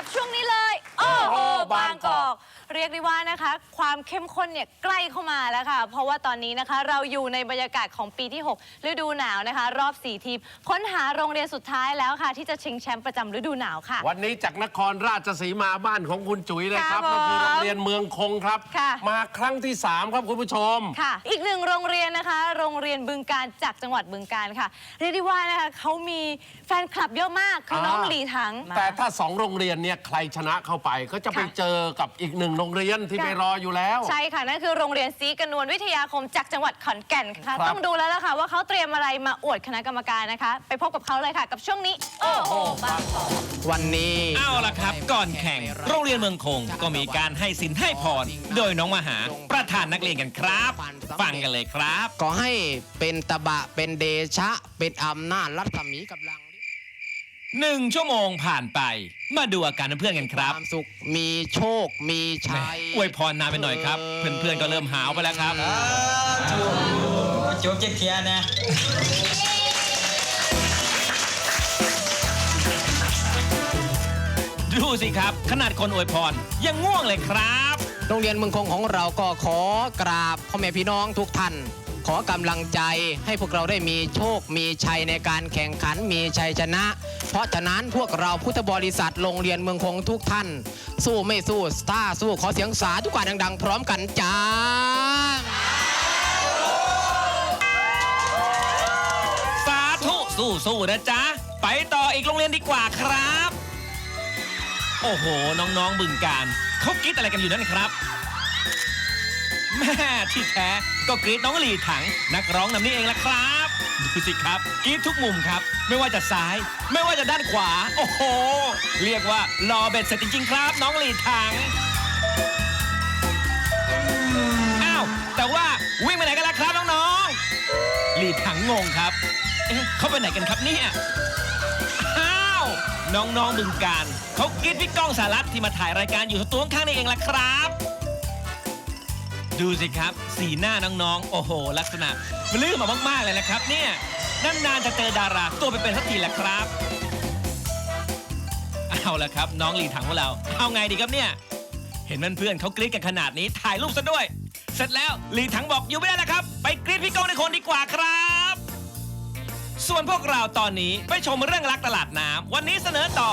ับช่วงนี้เลย โอ้โห บางก เรียกได้ว่านะคะ ความเข้มข้นเนี่ยใกล้เข้ามาแล้วค่ะ เพราะว่าตอนนี้นะคะ เราอยู่ในบรรยากาศของปีที่ 6 ฤดูหนาวนะคะ รอบ 4 ทีม ค้นหาโรงเรียนสุดท้ายแล้วค่ะ ที่จะชิงแชมป์ประจำฤดูหนาวค่ะ วันนี้จากนครราชสีมาบ้านของคุณจุ๋ยเลยครับครับนั่นคือผมโรงเรียนเมืองคงครับ ค่ะ มาครั้งที่ 3 ครับคุณผู้ชม ค่ะ อีกหนึ่งโรงเรียนนะคะ โรงเรียนบึงการจากจังหวัดบึงการค่ะ เรียกได้ว่านะคะเขามีแฟนคลับเยอะมากคือน้องอ่า หลีถัง แต่ถ้าสองโรงเรียนเนี่ยใครชนะเข้าไปก็จะไปค่ะ เจอกับอีกหนึ่งโรงเรียนที่ค่ะไปรออยู่แล้ว ใช่ค่ะ นั่นคือโรงเรียนศรีกนวลวิทยาคมจากจังหวัดขอนแก่นค่ะ ครับ ต้องดูแล้วล่ะค่ะ ว่าเขาเตรียมอะไรมาอวดคณะกรรมการนะคะ ไปพบกับเขาเลยค่ะ กับช่วงนี้ โอ้โหบางกอก วันนี้เอาละครับ ก่อนแข่ง โรงเรียนเมืองคงก็มีการให้สินให้พร โดยน้องมหาประธานนักเรียนกันครับ ฟังกันเลยครับก็ให้เป็นตบะเป็นเดชะ เป็นอำนาจรัศมีกำลัง หนึ่งชั่วโมงผ่านไป มาดูอาการเพื่อนๆกันคครับวามสุขมีโชคมีแหมชัยอวยพรนานไปหน่อยครับ เพื่อนๆก็เริ่มหาวไปแล้วครับ จบเจ็ดเทียนะ ดูสิครับ ขนาดคนอวยพรยังง่วงเลยครับ โรงเรียนเมืองคงของเราก็ขอกราบพ่อแม่พี่น้องทุกท่าน ขอกำลังใจให้พวกเราได้มีโชค มีชัยในการแข่งขัน มีชัยชนะ เพราะฉะนั้นพวกเราพุทธบริษัทโรงเรียนเมืองคงทุกท่าน สู้ไม่สู้สตาร์สู้ขอเสียงสาธุการดังๆ พร้อมกันจ้าสาธุสู้ๆนะจ๊ะ ไปต่ออีกโรงเรียนดีกว่าครับ โอ้โห น้องๆบึงการเขากรีดอะไรกันอยู่นั่นครับ แม่ที่แท้ก็กรีดน้องหลีถัง นักร้องนำนี่เองละครับดูสิครับกรีดทุกมุมครับ ไม่ว่าจะซ้าย ไม่ว่าจะด้านขวา โอ้โห เรียกว่ารอเบ็ดเสร็จจริง ๆ ครับ น้องหลีถังอ้าวแต่ว่าวิ่งไปไหนกันล่ะครับน้องๆหลีถังงงครับเอ๊ะเขาไปไหนกันครับเนี่ยอ้าวน้องๆบึงการเขากรีดพี่ก้องสารัตที่มาถ่ายรายการอยู่ตัวข้างๆนี่เองล่ะครับ ดูสิครับ สีหน้าน้องๆ โอ้โห ลักษณะปลื้มมามากๆเลยนะครับเนี่ยนานๆจะเจอดาราตัวเป็นๆสักทีแหละครับ เอาละครับ น้องหลีถังของเรา เอาไงดีครับเนี่ย เห็นเพื่อนๆเขากรี๊ดกันขนาดนี้ถ่ายรูปซะด้วย เสร็จแล้วหลีถังบอกอยู่ไม่ได้แล้วครับ ไปกรี๊ดพี่ก้องในคนดีกว่าครับ ส่วนพวกเราตอนนี้ไปชมเรื่องรักตลาดน้ำวันนี้เสนอต่อ